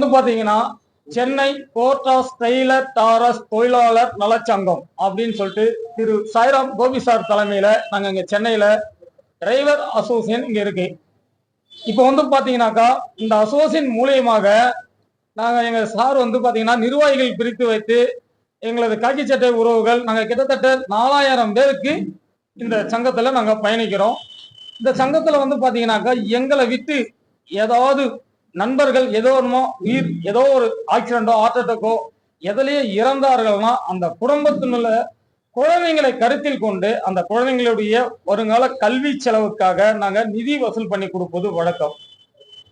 வந்து பாத்தீங்கன்னா சென்னை போர்டாஸ் டெய்லர் டாரஸ் தொழிலாளர் நலச்சங்கம் அப்படின்னு சொல்லிட்டு திரு சாய்ராம் கோபி சார் தலைமையில நாங்க இங்க சென்னையில டிரைவர் அசோசியேஷன் இங்க இருக்கு. இப்போ வந்து பாத்தீங்கன்னாக்கா இந்த அசோசியேஷன் மூலியமாக நாங்க எங்க சார் வந்து பாத்தீங்கன்னா நிர்வாகிகள் பிரித்து வைத்து எங்களது காக்கி சட்டை உறவுகள் நாங்க கிட்டத்தட்ட நாலாயிரம் பேருக்கு இந்த சங்கத்துல நாங்க பயணிக்கிறோம். இந்த சங்கத்துல வந்து பாத்தீங்கன்னாக்கா எங்களை விட்டு ஏதாவது நண்பர்கள் ஏதோ ஒன்றுமோ உயிர் ஏதோ ஒரு ஆக்சிடென்டோ ஹார்ட் அட்டாக்கோ எதுலயே இறந்தார்கள்னா அந்த குடும்பத்தினுள்ள குழந்தைங்களை கருத்தில் கொண்டு அந்த குழந்தைங்களுடைய வருங்கால கல்வி செலவுக்காக நாங்கள் நிதி வசூல் பண்ணி கொடுப்பது வழக்கம்.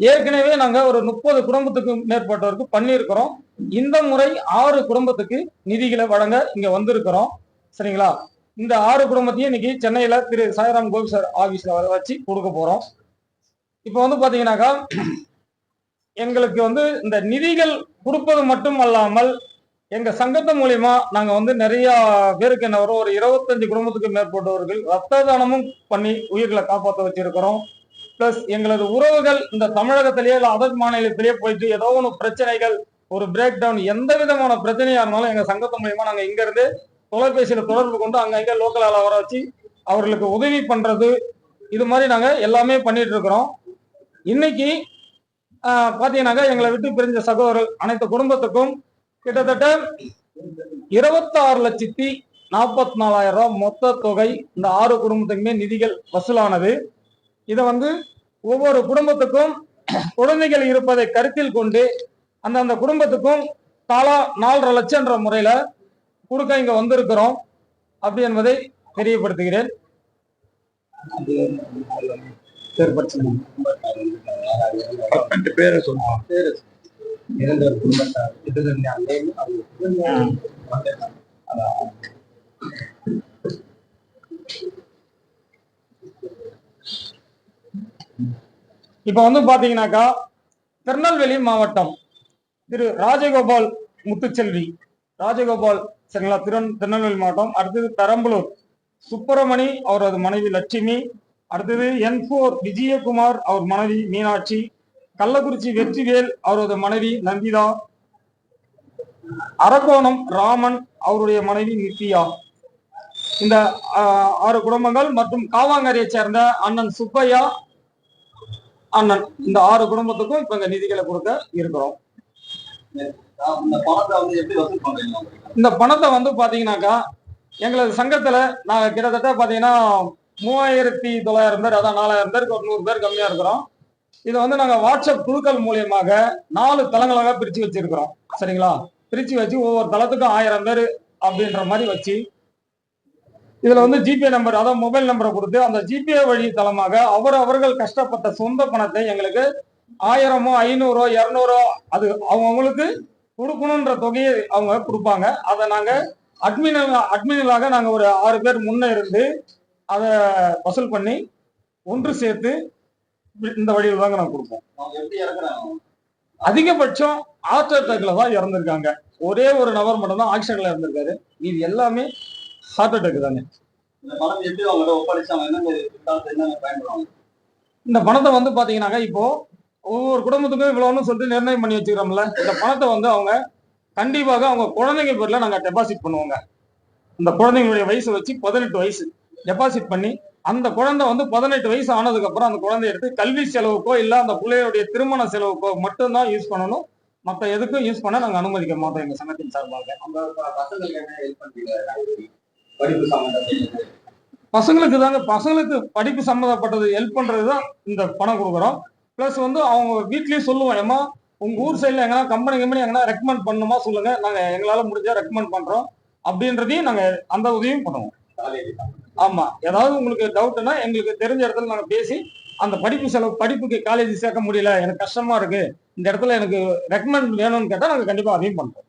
ஏற்கனவே நாங்கள் ஒரு முப்பது குடும்பத்துக்கு மேற்பட்டவருக்கு பண்ணியிருக்கிறோம். இந்த முறை ஆறு குடும்பத்துக்கு நிதிகளை வழங்க இங்கே வந்திருக்கிறோம். சரிங்களா? இந்த ஆறு குடும்பத்தையும் இன்னைக்கு சென்னையில் திரு சாய்ராம் கோபி சார் ஆஃபீஸில் வர வச்சு கொடுக்க போகிறோம் இப்போ வந்து பார்த்தீங்கன்னாக்கா எங்களுக்கு வந்து இந்த நிதிகள் கொடுப்பது மட்டும் அல்லாமல் எங்க சங்கத்து மூலியமா நாங்க வந்து நிறைய பேருக்கு என்ன வரும் ஒரு இருபத்தஞ்சு குடும்பத்துக்கு மேற்பட்டவர்கள் ரத்த தானமும் பண்ணி உயிர்களை காப்பாற்ற வச்சிருக்கிறோம். பிளஸ் எங்களது உறவுகள் இந்த தமிழகத்திலேயே இல்லை அதர் மாநிலத்திலேயே போயிட்டு ஏதோ ஒன்று பிரச்சனைகள் ஒரு பிரேக் டவுன் எந்த விதமான பிரச்சனையா இருந்தாலும் எங்க சங்கத்து மூலியமா நாங்க இங்க இருந்து தொலைபேசியில தொடர்பு கொண்டு அங்க இங்க லோக்கல் ஆள வர வச்சு அவர்களுக்கு உதவி பண்றது இது மாதிரி நாங்க எல்லாமே பண்ணிட்டு இருக்கிறோம். இன்னைக்கு பாத்தீங்கன்னாக்கா எங்களை விட்டு பிரிஞ்ச சகோதரர் அனைத்து குடும்பத்துக்கும் கிட்டத்தட்ட இருபத்தாறு லட்சத்தி நாற்பத்தி நாலாயிரம் ரூபாய் மொத்த தொகை இந்த ஆறு குடும்பத்துக்குமே நிதிகள் வசூலானது. இதை வந்து ஒவ்வொரு குடும்பத்துக்கும் குழந்தைகள் இருப்பதை கருத்தில் கொண்டு அந்தந்த குடும்பத்துக்கும் தாலா நாலரை லட்சம்ன்ற முறையில கொடுக்க இங்க வந்திருக்கிறோம். அப்படி என்பதை தெரியப்படுத்துகிறேன். பத்து பேரை சொல்லுவோம் குடும்பத்தார் அன்னையும் இப்ப வந்து பாத்தீங்கன்னாக்கா திருநெல்வேலி மாவட்டம் திரு ராஜகோபால் முத்துச்செல்வி ராஜகோபால் சரிங்களா திரு திருநெல்வேலி மாவட்டம் அடுத்தது பெரம்பலூர். சுப்பிரமணி அவரது மனைவி லட்சுமி அடுத்தது என் போர் விஜயகுமார் அவர் மனைவி மீனாட்சி கள்ளக்குறிச்சி வெற்றிவேல் அவரது மனைவி நந்திதா அரக்கோணம் ராமன் அவருடைய மனைவி நித்யா. இந்த ஆறு குடும்பங்கள் மற்றும் காவாங்கரையை சேர்ந்த அண்ணன் சுப்பையா அண்ணன். இந்த ஆறு குடும்பத்துக்கும் இப்ப இங்க நிதிகளை கொடுக்க இருக்கிறோம். இந்த இந்த பணத்தை வந்து பாத்தீங்கன்னாக்கா எங்களது சங்கத்துல நாங்க கிட்டத்தட்ட பாத்தீங்கன்னா மூவாயிரத்தி தொள்ளாயிரம் பேர் அதான் நாலாயிரம் பேருக்கு ஒரு நூறு பேர் கம்மியா இருக்கிறோம். இதை வந்து நாங்க வாட்ஸ்அப் குழுக்கள் மூலியமாக நாலு தளங்களாக பிரிச்சு வச்சிருக்கிறோம். சரிங்களா? பிரிச்சு வச்சு ஒவ்வொரு தளத்துக்கும் ஆயிரம் பேர் அப்படின்ற மாதிரி வச்சு இதுல வந்து ஜிபே நம்பர் அதாவது மொபைல் நம்பரை கொடுத்து அந்த ஜிபே வழி தளமாக அவர் அவர்கள் கஷ்டப்பட்ட சொந்த பணத்தை எங்களுக்கு ஆயிரமோ ஐநூறோ இரநூறோ அது அவங்கவுங்களுக்கு கொடுக்கணுன்ற தொகையை அவங்க கொடுப்பாங்க. அதை நாங்க அட்மின் அட்மினலாக நாங்க ஒரு ஆறு பேர் முன்ன இருந்து அதை வசூல் பண்ணி ஒன்று சேர்த்து இந்த வழியில் தாங்க நாங்க கொடுப்போம். அவங்க எப்படி இறக்குறாங்க? அதிகபட்சம் ஹார்ட் அட்டாக்ல தான் இறந்திருக்காங்க. ஒரே ஒரு நபர் மட்டும் தான் ஆக்சிடென்ட்ல இறந்திருக்காரு. இது எல்லாமே ஹார்ட் அட்டாக் தாங்க இந்த பணத்தை வந்து பாத்தீங்கன்னாக்கா இப்போ ஒவ்வொரு குடும்பத்துக்கும் இவ்வளவுன்னு சொல்லிட்டு நிர்ணயம் பண்ணி வச்சுக்கிறோம்ல. இந்த பணத்தை வந்து அவங்க கண்டிப்பாக அவங்க குழந்தைங்க பேர்ல நாங்க டெபாசிட் பண்ணுவோங்க. இந்த குழந்தைங்களுடைய வயசு வச்சு பதினெட்டு வயசு. டெபாசிட் பண்ணி அந்த குழந்தை வந்து பதினெட்டு வயசு ஆனதுக்கு அப்புறம் அந்த குழந்தைய எடுத்து கல்வி செலவுக்கோ இல்ல அந்த பிள்ளையுடைய திருமண செலவுக்கோ மட்டும்தான் யூஸ் பண்ணணும். மத்த எதுக்கும் யூஸ் பண்ண நாங்க அனுமதிக்க மாட்டோம் எங்க சங்கத்தின் சார்பாக. பசங்களுக்கு தாங்க பசங்களுக்கு படிப்பு சம்மந்தப்பட்டது ஹெல்ப் பண்றது தான் இந்த பணம் கொடுக்குறோம். ப்ளஸ் வந்து அவங்க வீட்லயும் சொல்லுவோம் ஏமா உங்க ஊர் சைடுல எங்கன்னா கம்பெனி கம்பெனி எங்கன்னா ரெக்கமெண்ட் பண்ணணுமா சொல்லுங்க. நாங்க எங்களால முடிஞ்சா ரெக்கமெண்ட் பண்றோம். அப்படின்றதையும் நாங்க அந்த உதவியும் பண்ணுவோம். ஆமா. ஏதாவது உங்களுக்கு டவுட்னா எங்களுக்கு தெரிஞ்ச இடத்துல நாங்க பேசி அந்த படிப்பு செலவு படிப்புக்கு காலேஜ் சேர்க்க முடியல எனக்கு கஷ்டமா இருக்கு இந்த இடத்துல எனக்கு ரெக்கமெண்ட் வேணும்னு கேட்டா நாங்க கண்டிப்பா அதையும் பண்றோம்.